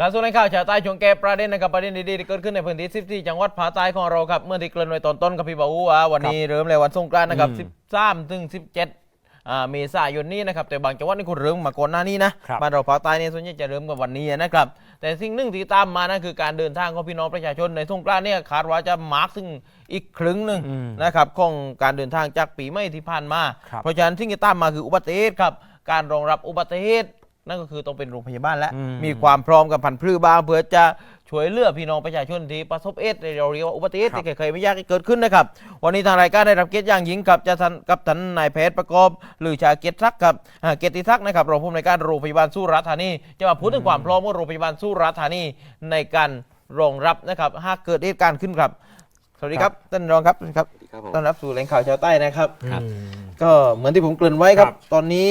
กระทรวงแรงข่าวชาวใต้ช่วงแก้ประเด็นนะครับประเด็นดีๆที่เกิดขึ้นในพื้นที่14จังหวัดภาคใต้ของเราครับเมื่อที่เกริ่นไว้ตอนต้นกับพี่บ่าวว่าวันนี้เริ่มเลยวันสงกรานต์นะครับ13ถึง17อ่าเมษายนนี้นะครับแต่บางจังหวัดนี่คุณเริ่มมาก่อนหน้านี้นะครับบ้านเราภาคใต้เนี่ยส่วนใหญ่จะเริ่มกับวันนี้นะครับแต่สิ่งหนึ่งที่ตามมานะคือการเดินทางของพี่น้องประชาชนในสงกรานต์เนี่ยคาดว่าจะมาร์กซึ่งอีกครึ่งหนึ่งอืมนะครับของการเดินทางจากปีใหม่ที่ผ่านมาครับเพราะฉะนั้นสิ่งที่ตามมาคืออุบัติเหตุครับการรองรับอุบัติเหตุ นั่นก็คือต้องเป็นโรงพยาบาลแล้ว อืม มีความพร้อมกับพันธุ์พืชบ้างเพื่อจะช่วยเหลือพี่น้องประชาชนที่ประสบเหตุเราเรียกว่าอุบัติเหตุครับที่เคยไม่ยากให้เกิดขึ้นนะครับ วันนี้ทางรายการได้รับเกียรติอย่างยิ่งกับจะทันกับท่านนายแพทย์ประกอบหรือชาเกียรติทักษ์ครับอ่าเกียรติทักษ์นะครับรองผู้อำนวยการโรงพยาบาลสุราษฎร์ธานีจะมาพูดถึงความพร้อมของโรงพยาบาลสุราษฎร์ธานีในการรองรับนะครับหากเกิดเหตุการณ์ขึ้นครับสวัสดีครับท่านรองครับครับ ครับผม ต้อนรับสู่แหล่งข่าวชาวใต้นะครับ ครับ ก็เหมือนที่ผมเกริ่นไว้ครับ ครับตอนนี้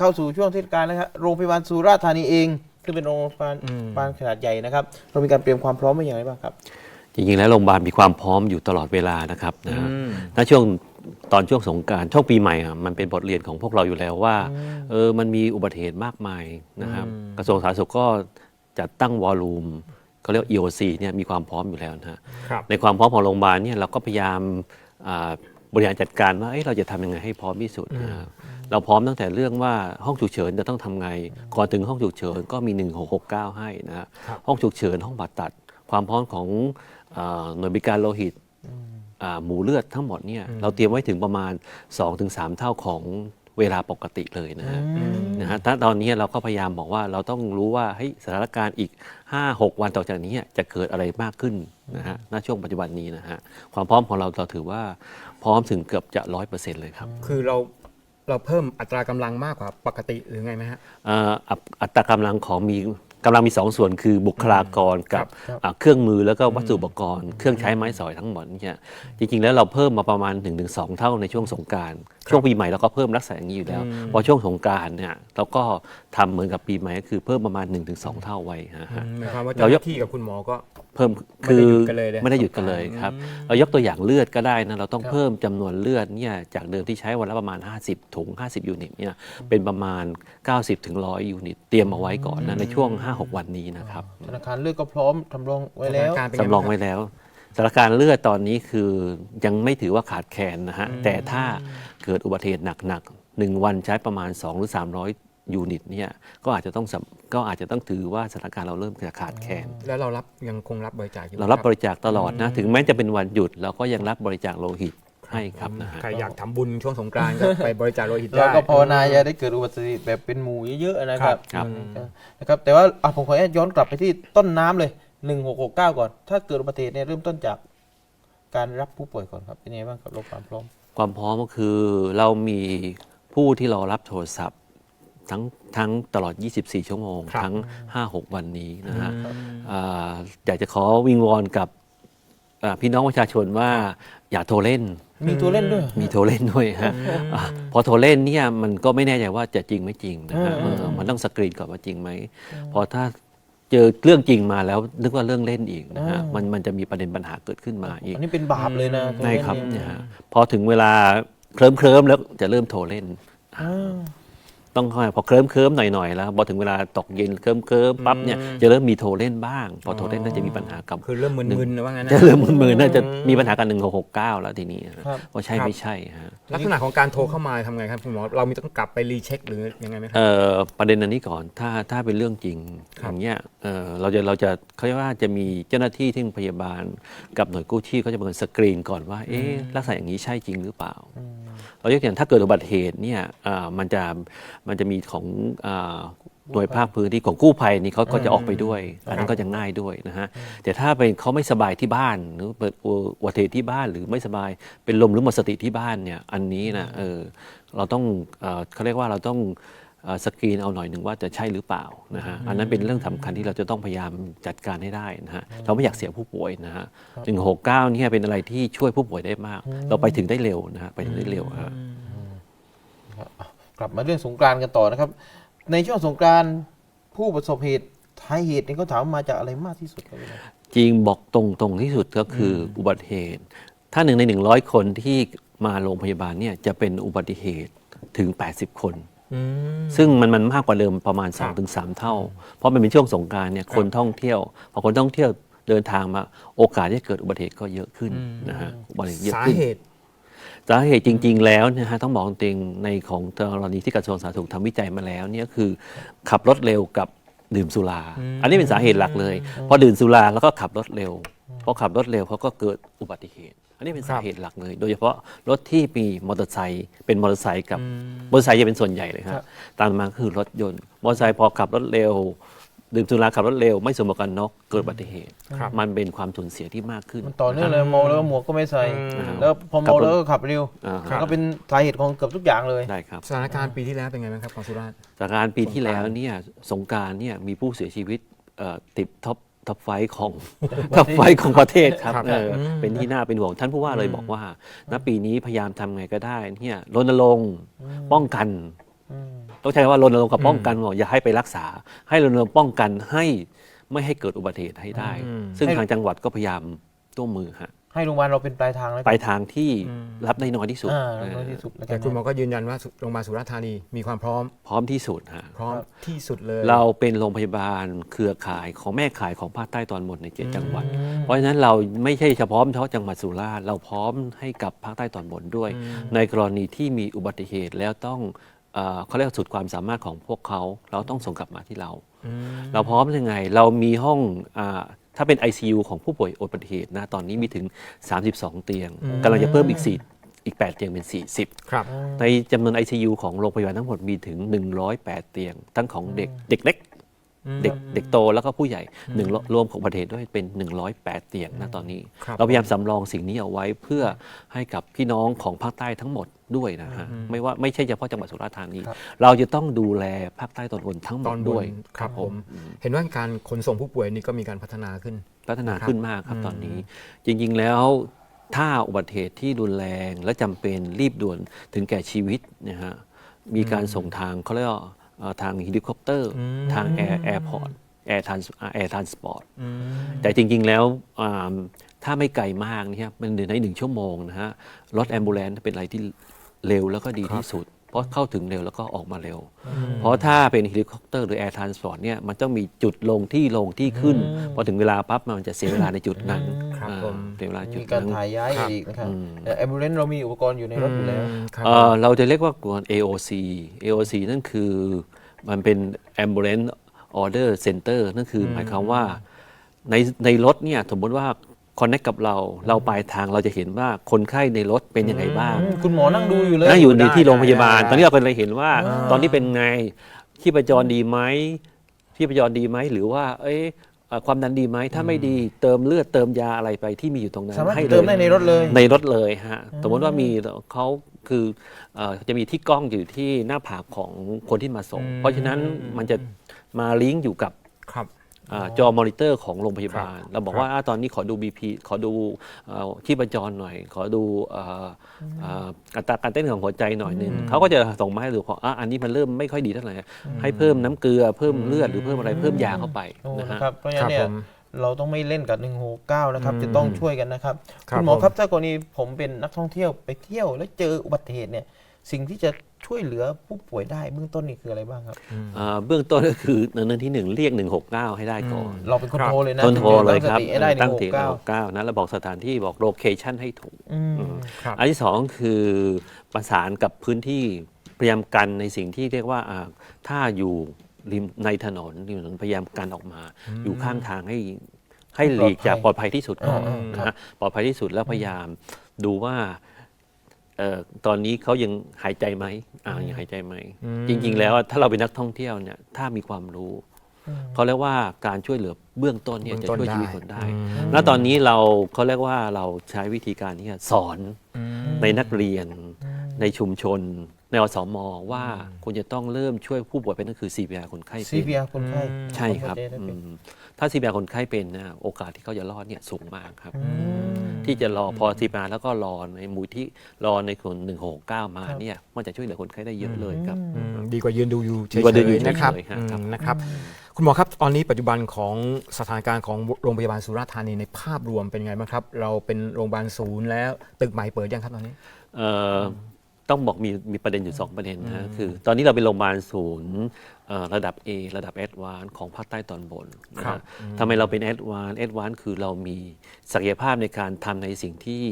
เข้าสู่ช่วงเทศกาลแล้วครับโรงพยาบาลสุราษฎร์ธานีเองซึ่งเป็นโรงพยาบาลอืมพยาบาลขนาดใหญ่นะครับเรามีการเตรียมความพร้อมไว้อย่างไรบ้างครับ จริงๆ แล้วโรงพยาบาลมีความพร้อมอยู่ตลอดเวลานะครับนะฮะถ้าช่วงตอนช่วงสงกรารช่วงปีใหม่อะมันเป็นบทเรียนของพวกเราอยู่แล้วว่าเออมันมีอุบัติเหตุมากมายนะครับอืม กระทรวงสาธารณสุขก็จัดตั้งวอลลุ่มเขาเรียกว่า EOC เนี่ยมีความพร้อมอยู่แล้วนะฮะ ครับ ในความพร้อมของโรงพยาบาลเนี่ยเราก็พยายามอ่า บริหารจัดการว่าเอ้ยเราจะทำยังไงให้พร้อมที่สุดนะครับเราพร้อมตั้งแต่เรื่องว่าห้องฉุกเฉินจะต้องทำไง ก่อนถึงห้องฉุกเฉินก็มี 1669 ให้นะฮะครับห้องฉุกเฉินห้องผ่าตัด ความพร้อมของอาหน่วยบริการโลหิตอ่าหมูเลือดทั้งหมดเนี่ยเราเตรียมไว้ถึงประมาณ 2-3 เท่าของเวลาปกติเลยนะฮะนะฮะถ้าตอนนี้เราก็พยายามบอกว่าเราต้องรู้ว่าเฮ้ยสถานการณ์อีก 5-6 วันต่อจากนี้จะเกิดอะไรมากขึ้นนะฮะณช่วงปัจจุบันนี้นะฮะความพร้อมของเราเราถือว่า พร้อมถึงเกือบจะร้อยเปอร์เซ็นต์เลยครับคือเราเราเพิ่มอัตรากำลังมากกว่าปกติหรือไงไหมฮะ เอ่ออัตอัตรากำลังของมีกำลังมีสองส่วนคือบุคลากรกับครับ อะเครื่องมือแล้วก็วัสดุอุปกรณ์ เครื่องใช้ไม้สอยทั้งหมดเนี่ยจริงๆแล้วเราเพิ่มมาประมาณ 1-2 เท่าในช่วงสงกรารช่วงปีใหม่เราก็เพิ่มลักษณะอย่างนี้อยู่แล้ว พอช่วงสงกรารเนี่ยเราก็ทำเหมือนกับปีใหม่ก็คือเพิ่มประมาณ 1-2 เท่าไว้ฮะ หมายความว่าเราเจ้ายหกน้าที่กับคุณหมอก็ เพิ่มไม่คืได้อหยุดกันเลยเลยไม่ได้หยุดกันเลยครับ เรายกตัวอย่างเลือดก็ได้นะเราต้องเพิ่มจำนวนเลือดเนี่ยจากเดิมที่ใช้วันละประมาณ 50 ถุง 50 ยูนิตเนี่ยเป็นประมาณ 90ถึง100 ยูนิต เตรียมเอาไว้ก่อนนะในช่วง 5-6 วันนี้นะครับธนาคารเลือกก็พร้อมทำรองไว้แล้วสถานการณ์เป็นไงสำรองบ้างครับไว้แล้ว สถานการณ์เลือดตอนนี้คือยังไม่ถือว่าขาดแคลนนะฮะ แต่ถ้าเกิดอุบัติเหตุหนักๆหนึ่งวันใช้ประมาณ 2 หรือ 300 ยูนิตเนี่ยก็อาจจะต้องสำก็อาจจะต้องถือว่าสถานการณ์เราเริ่มจะขาดแคลน แล้วเรารับยังคงรับบริจาคอยู่เรารับบริจาคตลอดนะ ถึงแม้จะเป็นวันหยุด เราก็ยังรับบริจาคโลหิตให้ครับนะฮะ ใครอยากทำบุญช่วงสงกรานต์ก็ ไปบริจาคโลหิตเราได้ก็ภาวนาอย่าได้เกิดอุบัติเหตุแบบเป็นหมู่เยอะๆนะครับครับนะครับแต่ว่าอะผมขออนุญาตย้อนกลับไปที่ต้นน้ำเลย 1669 ก่อน ถ้าเกิดอุบัติเหตุเนี่ยเริ่มต้นจากการรับผู้ป่วยก่อนครับ เป็นยังไงบ้างครับเราความพร้อม ความพร้อมก็คือเรามีผู้ที่รอรับโทรศัพท์ทั้งทั้งตลอด 24 ชั่วโมง ครับ ทั้ง 5-6 วันนี้นะฮะอ่าอยากจะขอวิงวอนกับอ่าพี่น้องประชาชนว่าอย่าโทรเล่น มีตัวเล่นด้วยมีโทรเล่นด้วยฮะอะพอโทรเล่นเนี่ยมันก็ไม่แน่ใจว่าจะจริงไม่จริงนะฮะอืม เออมันต้องสกรีนก่อนว่าจริงไหมพอถ้า เจอเรื่องจริงมาแล้วนึกว่าเรื่องเล่นอีกนะฮะมันมันจะมีประเด็นปัญหาเกิดขึ้นมาอีกอันนี้เป็นบาปเลยนะตัวใช่เล่นครับนี่เนี่ยฮะพอถึงเวลาเคลิ้มเคลิมๆแล้วจะเริ่มโทรเล่นอ่า ต้องค่อยพอเคลิ้มเคลิมๆหน่อยๆแล้วพอถึงเวลาตกเย็นเคลิ้มเคลิมๆปั๊บเนี่ยจะเริ่มมีโทรเล่นบ้าง พอโทรเล่นน่าจะมีปัญหากับคือเริ่มมึนๆนะว่างั้นนะจะเริ่มมึนๆน่าจะมีปัญหากันหนึ่งหกหกเก้าแล้วทีนี้นะครับว่าใช่ครับไม่ใช่ฮะลักษณะของการโทรเข้ามาทำไงครับคุณหมอเรามีต้องกลับไปรีเช็คหรือยังไงไหมครับเอ่อประเด็นอันนี้ก่อนถ้าถ้าเป็นเรื่องจริงครัอบย่างเงี้ยเอ่อเราจะเราจะเขาเรียกว่าจะมีเจ้าหน้าที่ที่พยาบาล กับหน่วยกู้ชีพเขาจะเป็นสกรีนก่อนว่าเอ๊ะลักษณะอย่างนี้ใช่จริงหรือเปล่า เรายกตัวอย่างถ้าเกิดอุบัติเหตุเนี่ยอ่ามันจะมันจะมีของอ่าหน่วยภาคพื้นที่ของกู้ภัยนี่เขาก็จะออกไปด้วยอันนั้นก็จะง่ายด้วยนะฮะแต่ถ้าเป็นเขาไม่สบายที่บ้านหรือเปิดอุบัติเหตุที่บ้านหรือไม่สบายเป็นลมหรือหมดสติที่บ้านเนี่ยอันนี้นะเออเราต้องเอ่อเขาเรียกว่าเราต้องเอ่อ สกรีนเอาหน่อยหนึ่งว่าจะใช่หรือเปล่านะฮะอันนั้นเป็นเรื่องสำคัญที่เราจะต้องพยายามจัดการให้ได้นะฮะเราไม่อยากเสียผู้ป่วยนะฮะหนึ่งหกเก้าเนี่ยเป็นอะไรที่ช่วยผู้ป่วยได้มาก เราไปถึงได้เร็วนะฮะไปถึงได้เร็วฮะกลับมาเรื่องสงกรานต์กันต่อนะครับ ในช่วงสงกรานต์ผู้ประสบเหตุท้ายเหตุนี่เขาถามว่ามาจากอะไรมากที่สุดครับพี่น้องจริงบอกตรงตรงที่สุดก็คือออุบัติเหตุ ถ้าหนึ่งในหนึ่งร้อยคนที่มาโรงพยาบาลเนี่ยจะเป็นอุบัติเหตุถึง 80 คนอืม ซึ่งมันมันมากกว่าเดิมประมาณครับ2-3เท่า เพราะมันเป็นช่วงสงกรารเนี่ยคนท่องเที่ยวพอคนท่องเที่ยวเดินทางมาโอกาสที่จะเกิดอุบัติเหตุก็เยอะขึ้นนะฮะอุบัติเหตุเยอะสาขึ้นเหตุสาเหตุจริง ๆ แล้วนะฮะต้องบอกจริงในของกรณีที่กระทรวงสาธารณสุขทำวิจัยมาแล้วเนี่ยคือขับรถเร็วกับ ดื่มสุรา อันนี้เป็นสาเหตุหลักเลยพอดื่มสุราแล้วก็ขับรถเร็วพอขับรถเร็วเขาก็เกิดอุบัติเหตุ อันนี้เป็นสาเหตุหลักเลย โดยเฉพาะรถที่มีมอเตอร์ไซค์เป็นมอเตอร์ไซค์กับมอเตอร์ไซค์จะเป็นส่วนใหญ่เลยครับตามมาคือรถยนต์มอเตอร์ไซค์พอขับรถเร็ว ดื่มสุราขับรถเร็วไม่สวมหมวกกันน็อกเกิดอุบัติเหตุ ครับ มันเป็นความสูญเสียที่มากขึ้น มันต่อเนื่องเลยเมาแล้วก็หมวกก็ไม่ใส่ อืม แล้วพอขัเมาบรถ แล้วก็ขับเร็วอ่ามันก็เป็นสาเหตุของเกือบทุกอย่างเลย ได้ครับสถานการณ์ปีที่แล้วเป็นไงบ้างครับของสุราษฎร์ จากการปีที่สงกรานต์แล้วเนี่ยสงกรารเนี่ยมีผู้เสียชีวิตเอ่อติดท็อปท็อปไฟว์ของท็อปไฟว์ของประเทศครับครับเอออมเป็นที่น่าเป็นห่วงท่านผู้ว่าเลยบอกว่าณปีนี้พยายามทำไงก็ได้เนี่ยรณรงค์ป้องกัน ต้องใช้คำว่ารณรงค์กับป้องกันบอกอย่าให้ไปรักษา ให้รณรงค์ป้องกันให้ไม่ให้เกิดอุบัติเหตุให้ได้อืมซึ่งให้ทางจังหวัดก็พยายามร่วมมือฮะให้โรงพยาบาลเราเป็นปลายทางแล้วไปทางที่รับได้น้อยที่สุดอ่าเออน้อยที่สุดแล้วกัแต่นคุณหมอนะก็ยืนยันว่าโรงพยาบาลสุราษฎร์ธานีมีความพร้อม พร้อมที่สุดฮะพร้อมที่สุดเลย เราเป็นโรงพยาบาลเครือข่ายของแม่ข่ายของภาคใต้ตอนบนในเจ็ดจังหวัด เพราะฉะนั้นเราไม่ใช่เฉพาะเฉพาะจังหวัดสุราษฎร์เราพร้อมให้กับภาคใต้ตอนบนด้วย ในกรณีที่มีอุบัติเหตุแล้วต้อง เอ่อเขาเรียกว่าสุดความสามารถของพวกเขาเราต้องส่งกลับมาที่เรา เราพร้อมยังไง เรามีห้องอาถ้าเป็น ICU ของผู้ป่วยอุบัติเหตุนะตอนนี้มีถึง 32 เตียงกำลังจะเพิ่มอีก 4 อีก 8 เตียงเป็น 40 ครับ ในจำนวน ICU ของโรงพยาบาลทั้งหมดมีถึง 108 เตียง ทั้งของเด็กเด็กเล็ก เด็กเด็กโตแล้วก็ผู้ใหญ่หนึ่งรวมของประเทศด้วยเป็น 108 เตียงนะตอนนี้ครับเราพยายามสำรองสิ่งนี้เอาไว้เพื่อให้กับพี่น้องของภาคใต้ทั้งหมดด้วยนะฮะไม่ว่าไม่ใช่เฉพาะจังหวัดสุราษฎร์ธานี เราจะต้องดูแลภาคใต้ตอนบนทั้งหมตอดนบด้วยนครับผม เห็นว่าการขนส่งผู้ป่วยนี่ก็มีการพัฒนาขึ้น พัฒนาขึ้นมากครับตอนนี้ จริง ๆ แล้วถ้าอุบัติเหตุที่รุนแรงและจำเป็นรีบด่วนถึงแก่ชีวิตนะฮะมีการส่งทางเขาเรียกว่าเอ่อ ทางเฮลิคอปเตอร์ ทางแอร์แอร์พอร์ตแอร์ทรานแอร์ทรานสปอร์ตแต่จริง ๆ แล้วอ่าถ้าไม่ไกลมากเนี่ยมันในหนึ่งชั่วโมงนะฮะรถแอมบูเลนเป็นอะไรที่เร็วแล้วก็ดีที่สุด เพราะเข้าถึงเร็วแล้วก็ออกมาเร็ว เพราะถ้าเป็นเฮลิคอปเตอร์หรือแอร์ทรานสปอร์ตเนี่ยมันต้องมีจุดลงที่ลงที่ขึ้น พอถึงเวลาปั๊บมันจะเสียเวลาในจุดนั้น ครับอ่าผมเสียเวลาจุดมีการนั้นถ่ายย้ายครับอีกนะครับอืมแต่แอมบูเลนเรามีอุปกรณ์อยู่ในรถอยู่แล้วครับเอ่อเราจะเรียกว่ากวน AOC AOC นั่นคือมันเป็น Ambulance Order Center นั่นคือหมายความว่าในในรถเนี่ยสมมติว่าคอนเน c กับเรา เราปลายทางเราจะเห็นว่าคนไข้ในรถเป็นยังไงบ้าง คุณหมอนั่งดูอยู่เลยนั่งอยู่ในได้ที่โรงพยาบาลได้ตอนนี้เราก็เลยเห็นว่า ตอนนี้เป็นไงที่ประจรดีไหมที่ประจรดีไหมหรือว่า เอ้ยเอ่อ ความดันดีไหมถ้าไม่ดีเติมเลือดเติมยาอะไรไปที่มีอยู่ตรงนั้นสามารถให้ลยเติมได้ในรถเลยในรถเลยฮะสมมติว่ามีเขาคือเอ่อจะมีที่กล้องอยู่ที่หน้าผากของคนที่มาส่ง เพราะฉะนั้นมันจะมาลิงก์อยู่กับครับอา จอมอนิเตอร์ของโรงพยาบาล เราบอกว่าอ่าตอนนี้ขอดู BP ขอดูเอ่อชีพจรหน่อย ขอดูเอ่อเอ่ออัตราการเต้นของหัวใจหน่อยหนึงเขาก็จะส่งมาให้ดูขออะอันนี้มันเริ่มไม่ค่อยดีเท่าไหร่ให้เพิ่มน้ำเกลือเพิ่มเลือดหรือเพิ่มอะไรเพิ่มยาเข้าไปโอ้นะฮะนะครับเพราะฉะนั้นเนี่ครัยบผมเราต้องไม่เล่นกับ 169 นะครับ จะต้องช่วยกันนะครับครับคุณหมอผมครับถ้ากรณีผมเป็นนักท่องเที่ยวไปเที่ยวแล้วเจออุบัติเหตุเนี่ยสิ่งที่จะ ช่วยเหลือผู้ป่วยได้เบื้องต้นนี่คืออะไรบ้างครับ อ่าเบื้องต้นก็คือเรื่องที่หนึ่งเรียก 169 ให้ได้ก่อนเราเป็นคนครับโทรเลยนะต้นโทรเลยครับตั้งสติให้ได้ตั้งเตียง169 169นะแล้วบอกสถานที่บอกโลเคชันให้ถูก อืม ครับ อันที่สองคือประสานกับพื้นที่พยายามกันในสิ่งที่เรียกว่าอ่าถ้าอยู่ริมในถนนริมถนนพยายามกันออกมา อยู่ข้างทางให้ให้หลีกจากปลอดภัยที่สุดก่อนอืมอืมนะฮะปลอดภัยที่สุดแล้วพยายามดูว่าเอ่อ ตอนนี้เขายังหายใจไหมอ่ายังหายใจไหม จริง ๆ แล้วถ้าเราเป็นนักท่องเที่ยวเนี่ยถ้ามีความรู้เขาเรียกว่าการช่วยเหลือเบื้องต้นเนี่ยเบื้จะองต้นช่วยชีวิตได้คนได้อืมณตอนนี้เราเขาเรียกว่าเราใช้วิธีการที่จะสอนในนักเรียน ในชุมชน ในอสมว่าคุณจะต้องเริ่มช่วยผู้ป่วยเป็นนั่นคือ CPR คนไข้เป็น CPR คนไข้ใช่ครับหัวใจได้อืเป็นมถ้า CPR คนไข้เป็นนะโอกาสที่เขาจะรอดเนี่ยสูงมากครับ ที่จะรอพอ CPR แล้วก็รอในมูลที่รอในคน169 มาเนี่ยมันจะช่วยเหลือคนไข้ได้เยอะเลยครับอืมดีกว่ายืนดูอยู่เฉดีกว่ายืนดูยๆนะครับเฉยๆฮะอืมครับนะครับ คุณหมอครับตอนนี้ปัจจุบันของสถานการณ์ของโรงพยาบาลสุราษฎร์ธานีในภาพรวมเป็นไงบ้างครับ เราเป็นโรงพยาบาลศูนย์แล้วตึกใหม่เปิดยังครับตอนนี้ เอ่อ ต้องบอกมีมีประเด็นอยู่ 2 ประเด็นนะคือ ตอนนี้เราเป็นโรงพยาบาลศูนย์เอ่อระดับ A ระดับแอดวานของภาคใต้ตอนบนนะครัฮะบอืมทำไมเราเป็นแอดวานแอดวานคือเรามีศักยภาพในการทำในสิ่งที่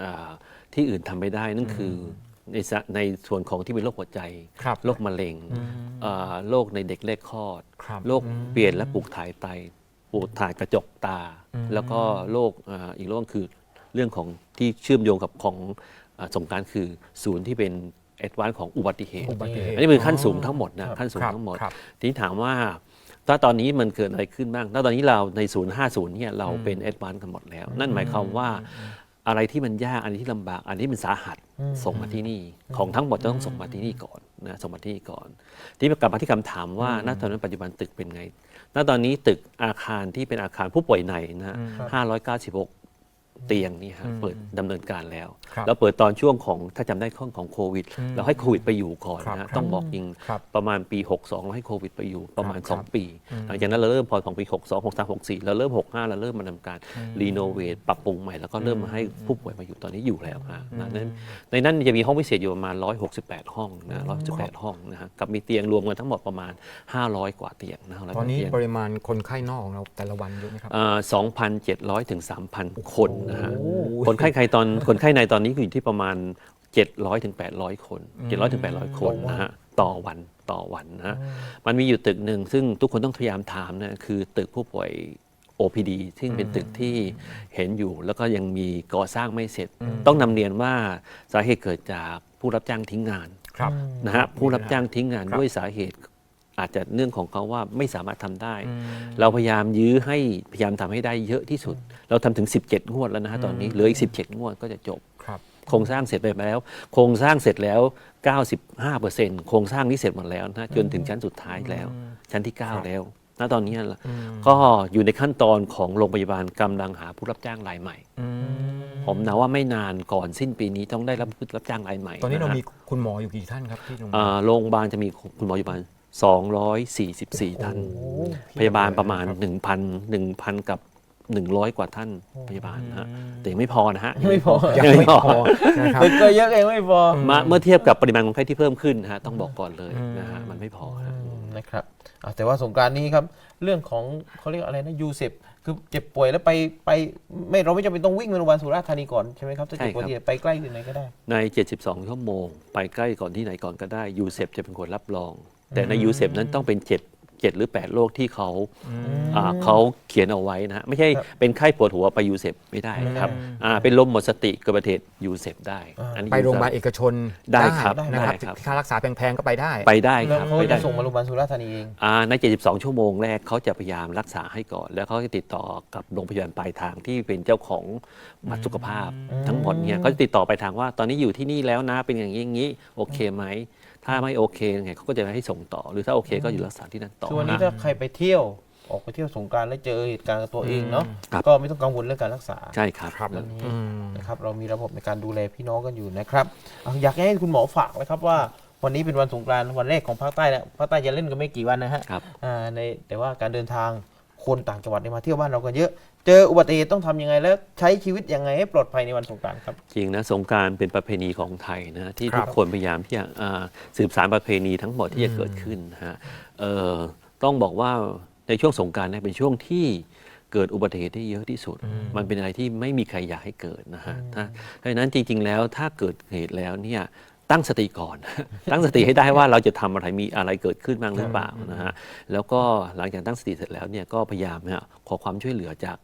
อ่าที่อื่นทำไม่ได้นั่นคือในสะในส่วนของที่เป็นโรคหัวใจครับโรคมะเร็งอ่าโรคในเด็กแรกคลอดครับโรคเปลี่ยนและปลูกถ่ายไตปลูกถ่ายกระจกตา แล้วก็โรคอ่าอีกโรคคือเรื่องของที่เชื่อมโยงกับของอา สงกรารคือศูนย์ที่เป็นแอดวานของอุบัติเหตุ อุบัติเหตุ อันนี้เป็นขั้นสูงทั้งหมดครันะบขั้นสูงครับทั้งหมด ครับ ทีนี้ถามว่าถ้าตอนนี้มันเกิดอะไรขึ้นบ้างถ้าตอนนี้เราในศูนย์ห้าศูนย์เนี่ยเราเป็นแอดวานกันหมดแล้ว นั่นหมายความว่าอะไรที่มันยากอันที่ลำบาก อันที่มันสาหัสส่งมาที่นี่ ของทั้งหมดจะต้องส่งมาที่นี่ก่อนนะส่งมาที่นี่ก่อน ที่กลับมาที่คำถามว่าณตอนนั้นปัจจุบันตึกเป็นไงณตอนนี้ตึกอาคารที่เป็นอาคารผู้ป่วยในนะฮะ596 เตียงนี่ฮะเปิดดำเนินการแล้วครับเราเปิดตอนช่วงของถ้าจำได้ข้องของโควิด เราให้โควิดไปอยู่ก่อนครับนะฮะครับต้องบอกจริงครับประมาณปี 62 เราให้โควิดไปอยู่ประมาณครับ2ปี หลังจากนั้นเราเริ่มพอของปี 62 63 64 เราเริ่ม 65 เราเริ่มมาทำการรีโนเวทปรับปรุงใหม่ แล้วก็เริ่มมาให้ผู้ป่วยมาอยู่ตอนนี้อยู่แล้วฮะนะนั้นในนั้นจะมีห้องพิเศษอยู่ประมาณ 168 ห้องนะ168 ห้องนะฮะกับมีเตียงรวมกันทั้งหมดประมาณ 500 กว่าเตียงนะ500กตอนว่านี้เตียงปริมาณคนไข้นอกของเราแต่ละวันเยอะไหมครับอ่า2,700ถึง3,000 คนนะฮะคนไข้ใครตอนคนไข้ในตอนนี้อยู่ที่ประมาณ 700ถึง800 คน 700ถึง800 คนนะฮะต่อวันต่อวันนะฮะมันมีอยู่ตึกหนึ่งซึ่งทุกคนต้องพยายามถามนะคือตึกผู้ป่วย OPD ซึ่งเป็นตึกที่เห็นอยู่ แล้วก็ยังมีก่อสร้างไม่เสร็จ ต้องนำเรียนว่าสาเหตุเกิดจากผู้รับจ้างทิ้งงานครับนะฮะผู้รับจ้างทิ้งงานครับด้วยสาเหตุ อาจจะเรื่องของเขาว่าไม่สามารถทำได้ เราพยายามยื้อให้พยายามทำให้ได้เยอะที่สุด เราทำถึง 17 งวดแล้วนะฮะตอนนี้เหลืออีก 17 งวดก็จะจบครับโครงสร้างเสร็จไปแล้ว โครงสร้างเสร็จแล้ว 95%โครงสร้างนี้เสร็จหมดแล้วนะจนถึงชั้นสุดท้ายแล้ว ชั้นที่ 9 แล้วณตอนนี้ล่ะก็อยู่ในขั้นตอนของโรงพยาบาลกำลังหาผู้รับจ้างรายใหม่ผมนะว่าไม่นานก่อนสิ้นปีนี้ต้องได้รับผู้รับจ้างรายใหม่ ตอนนี้เราะฮะมีคุณหมออยู่กี่ท่านครับที่โรงพยาอ่าบาลโรงพยาบาลจะมีคุณหมออยู่ประมาณ 244 ท่าน พยาบาลประมาณ 1,000 1,000 กับ 100 กว่าท่านพยาบาลนะฮะแต่ยังไม่พอนะฮะไม่พอยังไม่พอนะครับตึกก็เยอะเองไม่พอมาเมื่อเทียบกับปริมาณคนไข้ที่เพิ่มขึ้นนะฮะต้องบอกก่อนเลยนะฮะมันไม่พอฮะนะครับอะแต่ว่าสงกรารนี้ครับเรื่องของเขาเรียกอะไรนะยูเซปคือเจ็บป่วยแล้วไปไปไม่เราไม่จำเป็นต้องวิ่งไปโรงพยาบาลสุราษฎร์ธานีก่อนใช่ไหมครับถ้าเจ็บป่วยใช่ครับที่ไปใกล้ที่ไหนก็ได้ ใน 72 ชั่วโมง ไปใกล้ก่อนที่ไหนก่อนก็ได้ยูเซปจะเป็นคนรับรอง แต่ในยูเซปนั้นต้องเป็น 7 7 หรือ 8 โรคที่เขาอ่าเขาเขียนเอาไว้นะฮะไม่ใช่ครับเป็นไข้ปวดหัวไปยูเซปไม่ได้ครับอ่าเป็นลมหมดสติเกิดอุบัติเหตุยูเซปได้อ่าอันนี้ ไปโรงพยาบาลเอกชนได้ครับนะครับได้ครับ ค่ารักษาแพงๆก็ไปได้ ไปได้แล้วครับเขาไปจะได้ส่งมาโรงพยาบาลสุราษฎร์ธานีเอง อ่าใน 72 ชั่วโมงแรกเขาจะพยายามรักษาให้ก่อน แล้วเขาจะติดต่อกับโรงพยาบาลปลายทางที่เป็นเจ้าของบัตรสุขภาพ ทั้งหมดเนี่ยเขาจะติดต่อไปทางว่า ตอนนี้อยู่ที่นี่แล้วนะเป็นอย่างนี้อย่างนี้โอเคไหม ถ้าไม่โอเคยังไงเขาก็จะให้ส่งต่อ หรือถ้าโอเคก็อยู่รักษาที่นั่นต่อคือวันนี้นะถ้าใครไปเที่ยวออกไปเที่ยวสงกรารแล้วเจอเหตุการณ์กับตัวเองเนาะครับ ก็ไม่ต้องกังวลเรื่องการรักษา ใช่ครับ ครับวันนี้อืมนะครับเรามีระบบในการดูแลพี่น้องกันอยู่นะครับเอาอยากให้คุณหมอฝากนะครับว่าวันนี้เป็นวันสงกรานต์วันแรกของภาคใต้แล้วภาคใต้จะเล่นกันไม่กี่วันนะฮะครับ อ่าในแต่ว่าการเดินทางคนต่างจังหวัดเนี่ยมาเที่ยวบ้านเรากันเยอะ เจออุบัติเหตุต้องทำยังไง แล้วใช้ชีวิตยังไงให้ปลอดภัยในวันสงกรานต์ครับ จริงนะสงกรารเป็นประเพณีของไทยนะที่ครับทุกคนพยายามที่จะอ่าสืบสานประเพณีทั้งหมดที่จะเกิดขึ้นนะฮะเอ่อต้องบอกว่าในช่วงสงกรารเนี่ยเป็นช่วงที่เกิดอุบัติเหตุได้เยอะที่สุด มันเป็นอะไรที่ไม่มีใครอยากให้เกิดนะฮะถ้าเพราะฉะนั้นจริง ๆ แล้วถ้าเกิดเหตุแล้วเนี่ย ตั้งสติก่อน ตั้งสติให้ได้ว่าเราจะทำอะไรมีอะไรเกิดขึ้นบ้างหรือเปล่านะฮะแล้วก็หลังจากตั้งสติเสร็จแล้วเนี่ยก็พยายามเนี่ยขอความช่วยเหลือจาก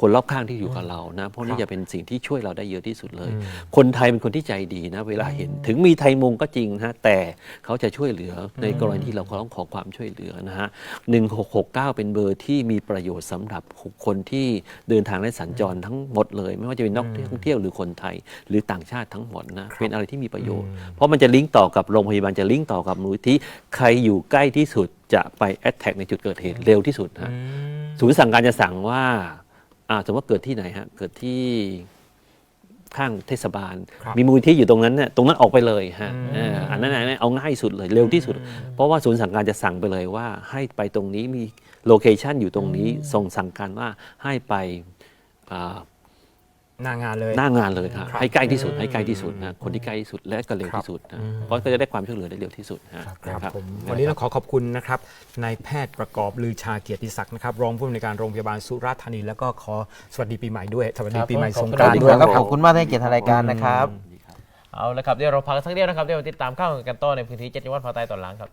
คนรอบข้างที่อยู่กับเรานะเพราะนี่จะเป็นสิ่งที่ช่วยเราได้เยอะที่สุดเลย คนไทยเป็นคนที่ใจดีนะ เวลาเห็น ถึงมีไทยมุงก็จริงนะแต่เขาจะช่วยเหลือในกรณีที่เราต้องขอความช่วยเหลือนะฮะหนึ่งหกหกเก้าเป็นเบอร์ที่มีประโยชน์สำหรับคนที่เดินทางและสัญจรทั้งหมดเลย ไม่ว่าจะเป็นนักท่องเที่ยวหรือคนไทย หรือต่างชาติทั้งหมดนะเป็นอะไรที่มีประโยชน์ เพราะมันจะลิงก์ต่อกับโรงพยาบาลจะลิงก์ต่อกับมูลที่ใครอยู่ใกล้ที่สุดจะไปแอดแท็กในจุดเกิดเหตุเร็วที่สุดนะศูนย์สั่งการจะสั่งว่า อ่าสมมติว่าเกิดที่ไหนฮะเกิดที่ข้างเทศบาล ครับมีมูลที่อยู่ตรงนั้นเนี่ยตรงนั้นออกไปเลยฮะเอออันนั้นอันนั้นเอาง่ายสุดเลยเร็วที่สุด เพราะว่าศูนย์สั่งการจะสั่งไปเลยว่าให้ไปตรงนี้มีโลเคชันอยู่ตรงนี้ส่งสั่งการว่าให้ไปอ่า หน้างานเลย หน้างานเลยครับครับให้ใกล้ที่สุดให้ใกล้ที่สุดนะคนที่ใกล้ที่สุดและก็เร็วครับที่สุดนะเพราะก็จะได้ความช่วยเหลือได้เร็วที่สุดฮะครับนะผมวันนี้ต้องขอขอบคุณนะครับนายแพทย์ประกอบลือชาเกียรติศักดิ์นะครับรองผู้อำนวยการโรงพยาบาลสุราษฎร์ธานีแล้วก็ขอสวัสดีปีใหม่ด้วยสวัสดีปีใหม่สงกรานต์ด้ด้ววยยครับคขรัอบบคุณมากที่ให้เกียรติทางรายการนะครับเอาละครับเดี๋ยวเราพักสักเดียวนะครับเดี๋ยวมาติดตามข่าวกันต่อในพื้นที่เจ็ดจังหวัดภาคใต้ตอนหลังครับ